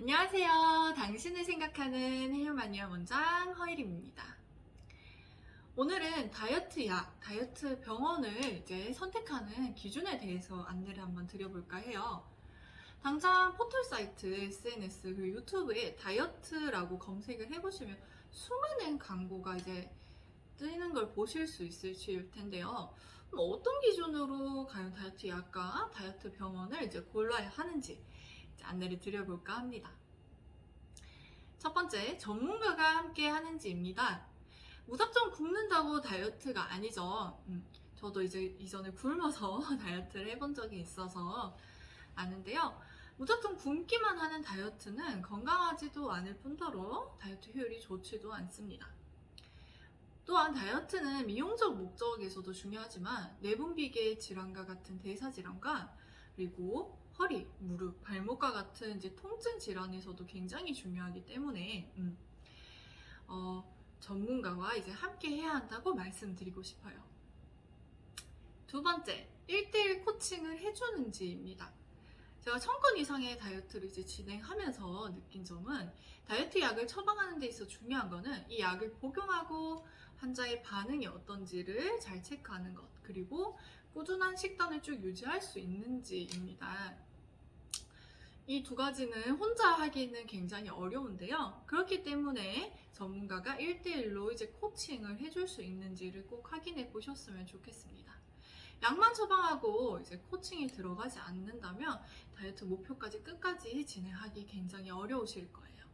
안녕하세요. 당신을 생각하는 헬로마니아 원장 허일입니다. 오늘은 다이어트 약, 다이어트 병원을 이제 선택하는 기준에 대해서 안내를 한번 드려볼까 해요. 당장 포털 사이트, SNS, 그리고 유튜브에 다이어트라고 검색을 해보시면 수많은 광고가 이제 뜨는 걸 보실 수 있으실 텐데요. 어떤 기준으로 과연 다이어트 약과 다이어트 병원을 이제 골라야 하는지 안내를 드려볼까 합니다. 첫 번째, 전문가가 함께 하는지입니다. 무작정 굶는다고 다이어트가 아니죠. 음, 저도 이제 이전에 굶어서 다이어트를 해본 적이 있어서 아는데요. 무작정 굶기만 하는 다이어트는 건강하지도 않을 뿐더러 다이어트 효율이 좋지도 않습니다. 또한 다이어트는 미용적 목적에서도 중요하지만 내분비계 질환과 같은 대사 질환과 그리고 허리, 무릎, 발목과 같은 이제 통증 질환에서도 굉장히 중요하기 때문에 음, 어, 전문가와 이제 함께 해야 한다고 말씀드리고 싶어요. 두 번째, 1대1 코칭을 해주는지입니다. 제가 천건 이상의 다이어트를 이제 진행하면서 느낀 점은 다이어트 약을 처방하는 데 있어 중요한 거는 이 약을 복용하고 환자의 반응이 어떤지를 잘 체크하는 것, 그리고 꾸준한 식단을 쭉 유지할 수 있는지입니다. 이 두 가지는 혼자 하기는 굉장히 어려운데요. 그렇기 때문에 전문가가 1대1로 이제 코칭을 해줄 수 있는지를 꼭 확인해 보셨으면 좋겠습니다. 약만 처방하고 이제 코칭이 들어가지 않는다면 다이어트 목표까지 끝까지 진행하기 굉장히 어려우실 거예요.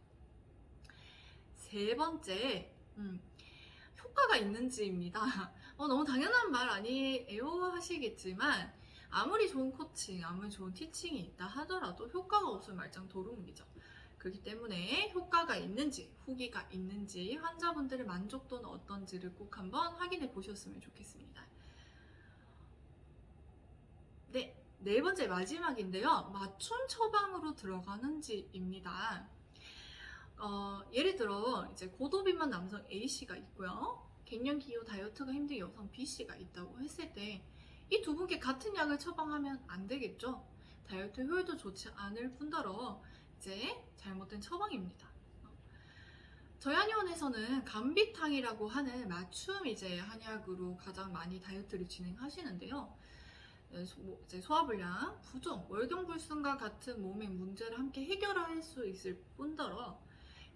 세 번째, 음, 효과가 있는지입니다. 어, 너무 당연한 말 아니에요 하시겠지만 아무리 좋은 코칭, 아무리 좋은 티칭이 있다 하더라도 효과가 없으면 말짱 도루묵이죠. 그렇기 때문에 효과가 있는지, 후기가 있는지, 환자분들의 만족도는 어떤지를 꼭 한번 확인해 보셨으면 좋겠습니다. 네, 네 번째 마지막인데요. 맞춤 처방으로 들어가는지입니다. 어, 예를 들어 이제 고도비만 남성 A씨가 있고요. 갱년기 이후 다이어트가 힘든 여성 B씨가 있다고 했을 때 이 두 분께 같은 약을 처방하면 안 되겠죠. 다이어트 효율도 좋지 않을 뿐더러 이제 잘못된 처방입니다. 저희 한의원에서는 감비탕이라고 하는 맞춤 이제 한약으로 가장 많이 다이어트를 진행하시는데요. 네, 소- 뭐 이제 소화불량, 부종, 월경불순과 같은 몸의 문제를 함께 해결할 수 있을 뿐더러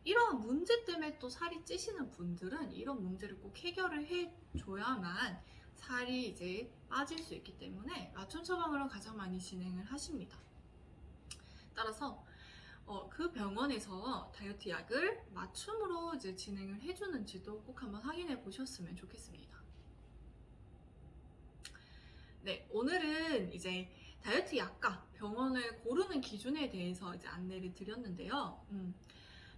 이러한 문제 때문에 또 살이 찌시는 분들은 이런 문제를 꼭 해결을 해줘야만 살이 이제 빠질 수 있기 때문에 맞춤 처방으로 가장 많이 진행을 하십니다. 따라서 어, 그 병원에서 다이어트 약을 맞춤으로 이제 진행을 해주는지도 꼭 한번 확인해 보셨으면 좋겠습니다. 네, 오늘은 이제 다이어트 약과 병원을 고르는 기준에 대해서 이제 안내를 드렸는데요. 음,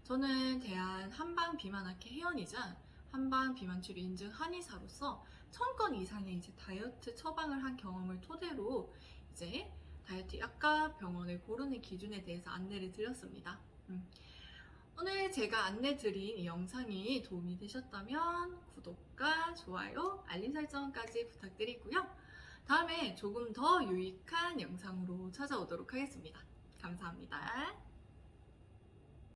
저는 대한 한방 비만학회 회원이자 한방 비만 치료 인증 한의사로서 천 건 이상의 이제 다이어트 처방을 한 경험을 토대로 이제 다이어트 약과 병원을 고르는 기준에 대해서 안내를 드렸습니다. 음, 오늘 제가 안내 드린 이 영상이 도움이 되셨다면 구독과 좋아요, 알림 설정까지 부탁드리고요. 다음에 조금 더 유익한 영상으로 찾아오도록 하겠습니다. 감사합니다.